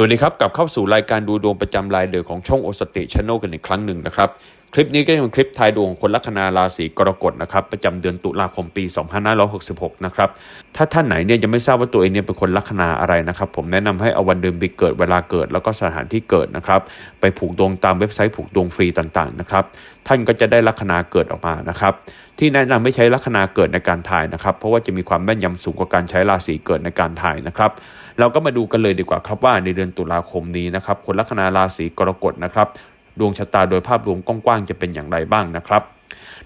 สวัสดีครับกลับเข้าสู่รายการดูดวงประจำรายเดือนของช่องโอสเตชแนลกันอีกครั้งหนึ่งนะครับ คลิปนี้ก็ยังเป็นคลิปทายดวงคนลัคนาราศีกรกฎนะครับประจำเดือนตุลาคมปี 2566 นะครับถ้าท่านไหนเนี่ยยังไม่ทราบว่าตัวเองเนี่ยเป็นคนลัคนาอะไรนะครับผมแนะนำให้เอาวันเดือนปีเกิดเวลาเกิด แล้วก็สถานที่เกิดนะครับไปผูกดวงตามเว็บไซต์ผูกดวงฟรีต่างๆนะครับท่านก็จะได้ลัคนาเกิดออกมานะครับที่แนะนำไม่ใช้ลัคนาเกิดในการถ่ายนะครับเพราะว่าจะมีความแม่นยำสูงกว่าการใช้ราศีเกิดในการถ่ายนะครับเราก็มาดูกันเลยดีกว่าครับว่าในเดือนตุลาคมนี้นะครับคนลัคนาราศีกรกฎนะครับ ดวงชะตาโดยภาพรวมกว้างๆจะเป็นอย่างไรบ้างนะครับ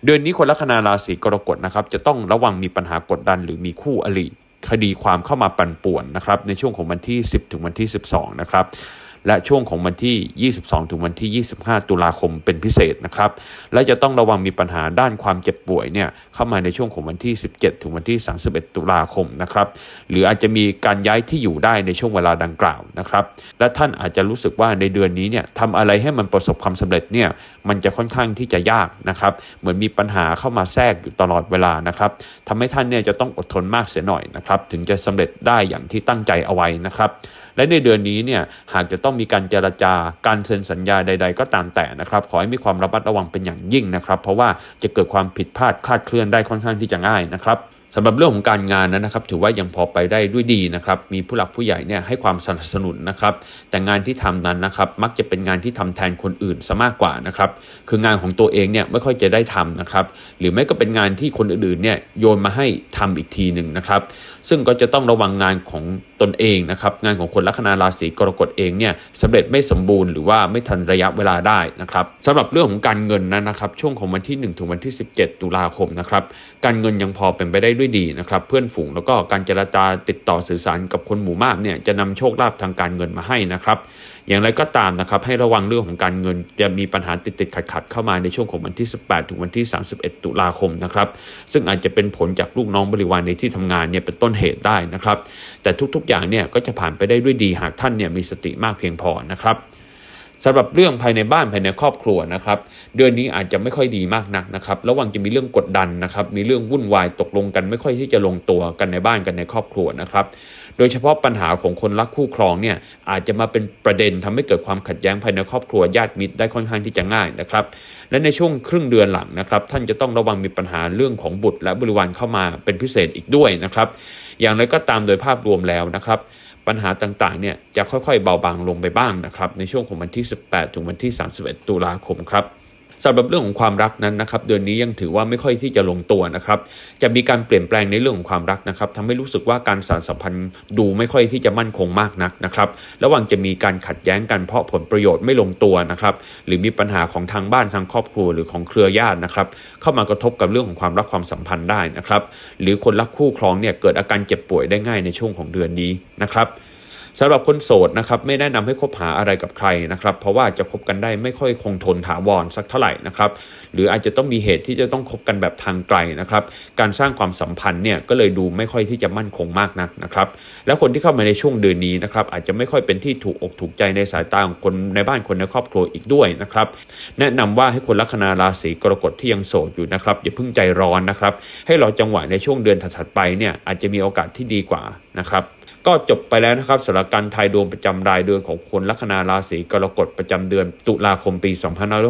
เดือนนี้คนลัคนาราศีกรกฎนะครับ จะต้องระวังมีปัญหากดดันหรือมีคู่อริคดีความเข้ามาปั่นป่วนนะครับในช่วงของวันที่ 10 ถึงวันที่ 12 นะครับ และช่วงของวันที่ 22 ถึงวันที่ 25 ตุลาคมเป็นพิเศษนะครับ และจะต้องระวังมีปัญหาด้านความเจ็บป่วยเนี่ยเข้ามาในช่วงของวันที่ 17 ถึงวันที่ 31 ตุลาคมนะครับ หรืออาจจะมีการย้ายที่อยู่ได้ในช่วงเวลาดังกล่าวนะครับ และท่านอาจจะรู้สึกว่าในเดือนนี้เนี่ยทำอะไรให้มันประสบความสำเร็จเนี่ยมันจะค่อนข้างที่จะยากนะครับ เหมือนมีปัญหาเข้ามาแทรกอยู่ตลอดเวลานะครับทำให้ท่านเนี่ยจะต้องอดทนมากเสียหน่อยนะครับ ถึงจะสำเร็จได้อย่างที่ตั้งใจเอาไว้นะครับ และในเดือนนี้เนี่ยหากจะต้องมีการเจรจาการเซ็นสัญญาใด ๆ ก็ตามแต่นะครับขอให้มีความระมัดระวังเป็นอย่างยิ่งนะครับ เพราะว่าจะเกิดความผิดพลาดคลาดเคลื่อนได้ค่อนข้างที่จะง่ายนะครับ สำหรับเรื่องของการงานนั้นนะครับ ถือว่ายังพอไปได้ด้วยดีนะครับ มีผู้หลักผู้ใหญ่เนี่ยให้ความสนับสนุนนะครับ แต่งานที่ทำนั้นนะครับ มักจะเป็นงานที่ทำแทนคนอื่นซะมากกว่านะครับ คืองานของตัวเองเนี่ยไม่ค่อยจะได้ทำนะครับ หรือไม่ก็เป็นงานที่คนอื่นๆเนี่ยโยนมาให้ทำอีกทีหนึ่งนะครับ ซึ่งก็จะต้องระวังงานของตนเองนะครับ งานของคนลัคนาราศีกรกฎเองเนี่ยสำเร็จไม่สมบูรณ์หรือว่าไม่ทันระยะเวลาได้นะครับสำหรับเรื่องของการเงินนั้นนะครับ ช่วงของวันที่1ถึงวันที่ 17 ตุลาคมนะครับ การเงินยังพอเป็นไปได้ด้วยดีนะครับเพื่อนฝูงแล้วก็การเจรจาติดต่อสื่อสารกับคนหมู่มากเนี่ยจะนำโชคลาภทางการเงินมาให้นะครับ อย่างไรก็ตามนะครับให้ระวังเรื่องของการเงินจะมีปัญหาติดติดขัดขัดเข้ามาในช่วงของวันที่ 18 ถึงวันที่ 31 ตุลาคมนะครับซึ่งอาจจะเป็นผลจากลูกน้องบริวารในที่ทำงานเนี่ยเป็นต้นเหตุได้นะครับ แต่ทุกๆอย่างเนี่ยก็จะผ่านไปได้ด้วยดีหากท่านเนี่ยมีสติมากเพียงพอนะครับ สำหรับเรื่องภายในบ้านภายในครอบครัวนะครับ เดือนนี้อาจจะไม่ค่อยดีมากนักนะครับ ระวังจะมีเรื่องกดดันนะครับ มีเรื่องวุ่นวายตกลงกัน ไม่ค่อยที่จะลงตัวกันในบ้านกันในครอบครัวนะครับ โดยเฉพาะปัญหาของคนรักคู่ครองเนี่ยอาจจะมาเป็นประเด็นทำให้เกิดความขัดแย้งภายในครอบครัวญาติมิตรได้ค่อนข้างที่จะง่ายนะครับ และในช่วงครึ่งเดือนหลังนะครับ ท่านจะต้องระวังมีปัญหาเรื่องของบุตร และบริวารเข้ามาเป็นพิเศษอีกด้วยนะครับ อย่างไรก็ตามโดยภาพรวมแล้วนะครับ ปัญหาต่างๆเนี่ยจะค่อยๆเบาบางลงไปบ้างนะครับในช่วงของวันที่ 18 ถึงวันที่ 31 ตุลาคมครับ สำหรับเรื่องของความรักนั้นนะครับเดือนนี้ยังถือว่าไม่ค่อยที่จะลงตัวนะครับจะมีการเปลี่ยนแปลงในเรื่องของความรักนะครับทำให้รู้สึกว่าการสานสัมพันธ์ดูไม่ค่อยที่จะมั่นคงมากนักนะครับระหว่างจะมีการขัดแย้งกันเพราะผลประโยชน์ไม่ลงตัวนะครับหรือมีปัญหาของทางบ้านทางครอบครัวหรือของเครือญาตินะครับเข้ามากระทบกับเรื่องของความรักความสัมพันธ์ได้นะครับหรือคนรักคู่ครองเนี่ยเกิดอาการเจ็บป่วยได้ง่ายในช่วงของเดือนนี้นะครับ สำหรับคนโสดนะครับไม่แนะนำให้คบหาอะไรกับใครนะครับ เพราะว่าจะคบกันได้ไม่ค่อยคงทนถาวรสักเท่าไหร่นะครับหรืออาจจะต้องมีเหตุที่จะต้องคบกันแบบทางไกลนะครับการสร้างความสัมพันธ์เนี่ยก็เลยดูไม่ค่อยที่จะมั่นคงมากนักนะครับแล้วคนที่เข้ามาในช่วงเดือนนี้นะครับอาจจะไม่ค่อยเป็นที่ถูกอกถูกใจในสายตาของคนในบ้านคนในครอบครัวอีกด้วยนะครับแนะนำว่าให้คนลัคนาราศีกรกฎที่ยังโสดอยู่นะครับอย่าเพิ่งใจร้อนนะครับให้รอจังหวะในช่วงเดือนถัดๆไปเนี่ยอาจจะมีโอกาสที่ดีกว่านะครับ ก็จบไปแล้วนะครับสำหรับการทายดวงประจำรายเดือนของคนลัคนาราศีกรกฎประจำเดือน ตุลาคมปี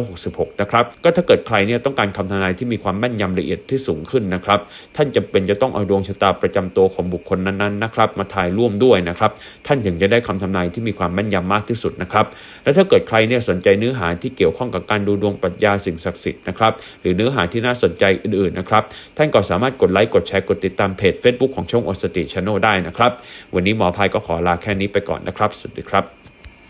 2566 นะครับก็ถ้าเกิดใครเนี่ยต้องการคำทำนายที่มีความแม่นยำละเอียดที่สูงขึ้นนะครับท่านจำเป็นจะต้องเอาดวงชะตาประจำตัวของบุคคลนั้นๆนะครับมาทายร่วมด้วยนะครับท่านถึงจะได้คำทำนายที่มีความแม่นยำมากที่สุดนะครับและถ้าเกิดใครเนี่ยสนใจเนื้อหาที่เกี่ยวข้องกับการดูดวงปรัชญาสิ่งศักดิ์สิทธิ์นะครับหรือเนื้อหาที่น่าสนใจอื่นๆนะครับท่านก็สามารถกดไลค์กดแชร์กดติดตามเพจ Facebook ของช่องอสติช n นได้นะครับวันนี้หมอพายก็ขอลาแค่นี้ไปก่อนนะครับ สวัสดีครับ